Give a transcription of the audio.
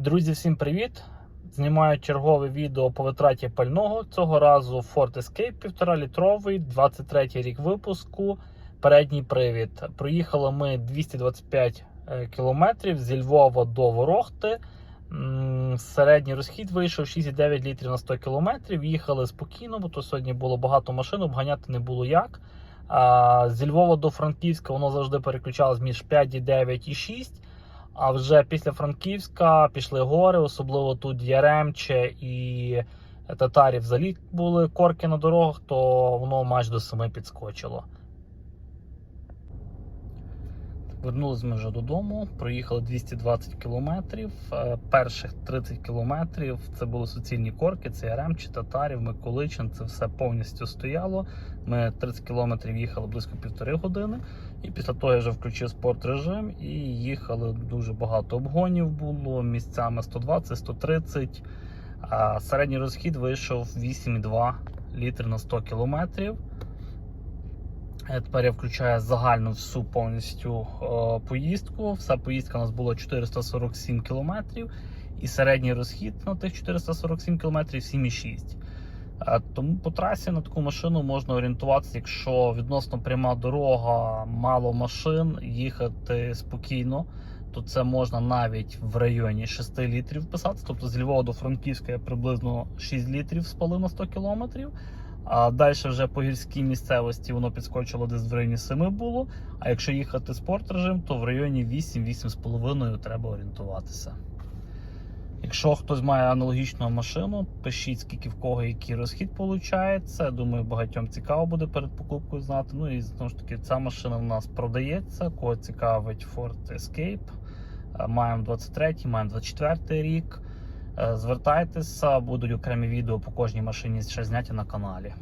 Друзі, всім привіт! Знімаю чергове відео по витраті пального. Цього разу Ford Escape 1,5 літровий, 23 рік випуску. Передній привід. Проїхали ми 225 е, кілометрів зі Львова до Ворохти. Середній розхід вийшов 6,9 літрів на 100 кілометрів. Їхали спокійно, бо то сьогодні було багато машин, обганяти не було як. Зі Львова до Франківська воно завжди переключалось між 5,9 і 6. А вже після Франківська пішли гори, особливо тут Яремче і Татарів взагалі були корки на дорогах, то воно майже до семи підскочило. Вернулись ми вже додому, проїхали 220 кілометрів. Е, Перших 30 кілометрів це були суцільні корки, це Яремче, Татарів, Миколичин, це все повністю стояло. Ми 30 кілометрів їхали близько півтори години. І після того я вже включив спорт режим і їхали дуже багато обгонів було місцями 120, 130. Середній розхід вийшов 8,2 літри на 100 кілометрів. Е, Тепер я включаю загальну всю повністю е, поїздку. Вся поїздка у нас була 447 кілометрів, і середній розхід на тих 447 кілометрів 7,6. Е, Тому по трасі на таку машину можна орієнтуватися, якщо відносно пряма дорога, мало машин, їхати спокійно, то це можна навіть в районі 6 літрів писати. Тобто з Львова до Франківська приблизно 6 літрів спалив на 100 кілометрів. А далі вже по гірській місцевості воно підскочило десь в районі 7 було. А якщо їхати спорт режим, то в районі 8-8,5 треба орієнтуватися. Якщо хтось має аналогічну машину, пишіть, скільки в кого який розхід виходить. Думаю, багатьом цікаво буде перед покупкою знати. Ну і знову ж таки, ця машина в нас продається. Кого цікавить Ford Escape. Е, Маємо 23, маємо 24 рік. Е, Звертайтеся, будуть окремі відео по кожній машині ще зняті на каналі.